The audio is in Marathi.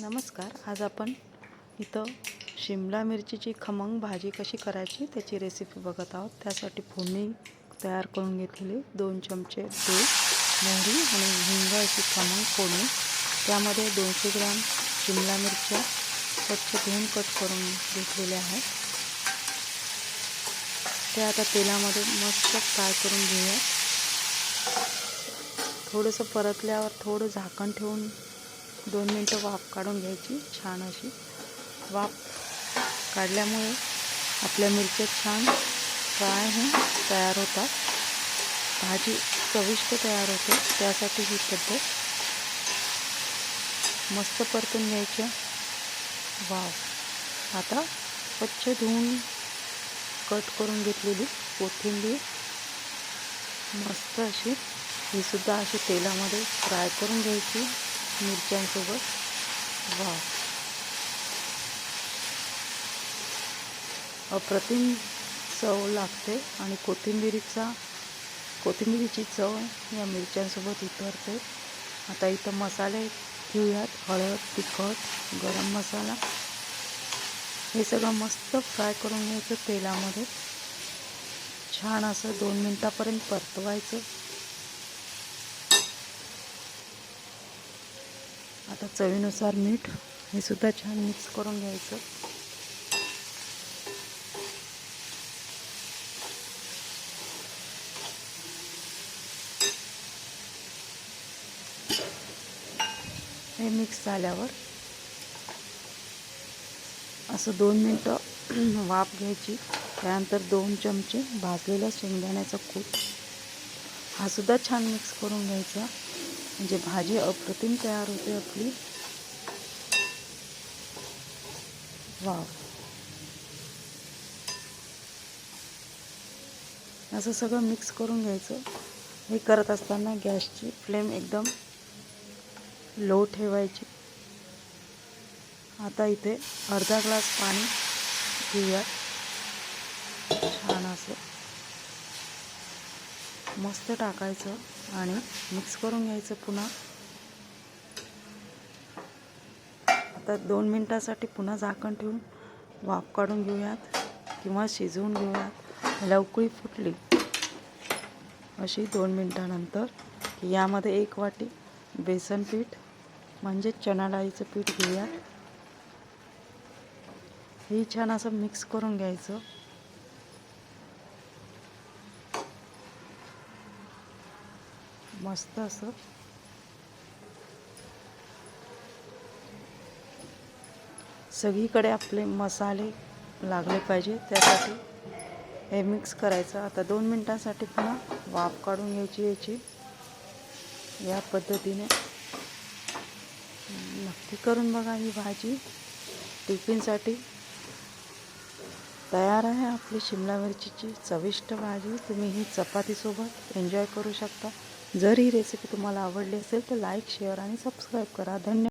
नमस्कार आज आपण इथं शिमला मिरचीची खमंग भाजी कशी करायची त्याची रेसिपी बघत आहोत. त्यासाठी फोडणी तयार करून घेतलेली दोन चमचे दूध मोहरी आणि हिंग अशी खमंग फोडणी. त्यामध्ये दोनशे ग्राम शिमला मिरच्या स्वच्छ धुवून कट करून घेतलेल्या आहेत. ते आता तेलामध्ये मस्त फ्राय करून घेऊया थोडंसं परतल्यावर थोडं झाकण ठेवून दोन मिनटं वाफ काढून घ्यायची छान अशी. वाफ काढल्यामुळे आपल्या मिरच्या छान फ्राय होऊन तयार होतात. भाजी चविष्ट तयार होते. त्यासाठी ही पद्धत मस्त परतून घ्यायच्या वाव आता स्वच्छ धुवून कट करून घेतलेली कोथिंबीर मस्त अशी ही सुद्धा अशी तेलामध्ये फ्राय करून घ्यायची. मिरच्यांसोबत. वा अप्रतिम चव लागते आणि कोथिंबिरीचा कोथिंबिरीची चव या मिरच्यांसोबत उतरते. आता इथं मसाले घेऊयात. हळद तिखट गरम मसाला. हे सगळं मस्त फ्राय करून घ्यायचं तेलामध्ये. छान असं दोन मिनटापर्यंत परतवायचं. आता चवीनुसार मीठ हे सुद्धा छान मिक्स करून घ्यायचं. हे मिक्स झाल्यावर असं दोन मिनटं वाफ घ्यायची. त्यानंतर दोन चमचे भाजलेला शेंगदाण्याचा कूट हा सुद्धा छान मिक्स करून घ्यायचा. म्हणजे भाजी अप्रतिम तयार होते आपली. वाव. असं सगळं मिक्स करून घ्यायचं. हे करत असताना गॅसची फ्लेम एकदम लो ठेवायची. आता इथे अर्धा ग्लास पाणी घेऊया छान असं. मस्त टाकायचं आणि मिक्स करून घ्यायचं पुन्हा. आता दोन मिनटासाठी पुन्हा झाकण ठेवून वाफ काढून घेऊयात किंवा शिजवून घेऊयात. ह्याला उकळी फुटली अशी दोन मिनटानंतर यामध्ये एक वाटी बेसन पीठ म्हणजे चणा डाळीचं पीठ घेऊयात. हे छान असं मिक्स करून घ्यायचं. मस्त असं. सगळीकडे आपले मसाले लागले पाहिजे त्यासाठी हे मिक्स करायचं. आता दोन मिनटांसाठी पुन्हा वाफ काढून घ्यायची याची. या पद्धतीने. नक्की करून बघा ही भाजी. टिफिनसाठी तयार आहे आपली शिमला मिरचीची चविष्ट भाजी. तुम्ही ही चपातीसोबत एन्जॉय करू शकता. जर ही रेसिपी तुम्हाला आवडली असेल तर लाईक शेअर आणि सबस्क्राईब करा. धन्यवाद.